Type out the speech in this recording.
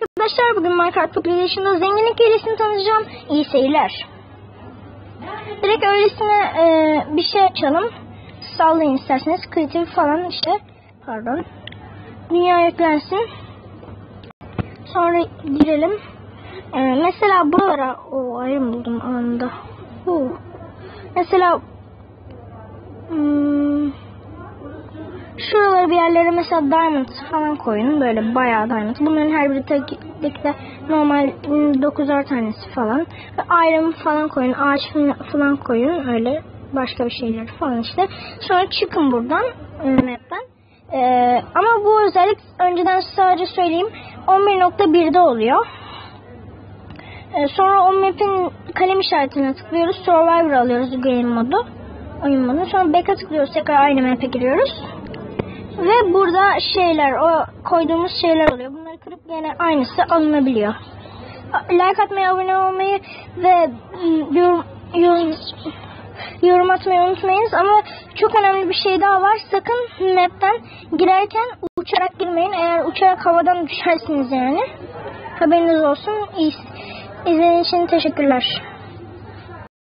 arkadaşlar bugün Minecraft Population'da zenginlik hilesini tanıtacağım. İyi seyirler. Direkt öylesine e, bir şey açalım. Sallayın isterseniz. Creative falan işte. Pardon. Dünya yüklensin. Sonra girelim. E, mesela buralara o ayrım buldum anında. Uh. Mesela şuraları bir yerlere mesela diamond falan koyun. Böyle bayağı diamond. Bunların her biri tek de normal 9'ar tanesi falan. Iron falan koyun. Ağaç falan koyun. Öyle başka bir şeyler falan işte. Sonra çıkın buradan map'ten. Ee, ama bu özellik önceden sadece söyleyeyim 11.1'de oluyor. Ee, sonra o map'in kalem işaretine tıklıyoruz. Survivor alıyoruz game modu. Oyun modu. Sonra back'a tıklıyoruz. Tekrar aynı map'e giriyoruz. Ve burada şeyler, o koyduğumuz şeyler oluyor. Bunları kırıp yine aynısı alınabiliyor. Like atmayı, abone olmayı ve yorum, yorum, yorum atmayı unutmayınız. Ama çok önemli bir şey daha var. Sakın map'ten girerken uçarak girmeyin. Eğer uçarak havadan düşersiniz yani. Haberiniz olsun. İzlediğiniz için teşekkürler.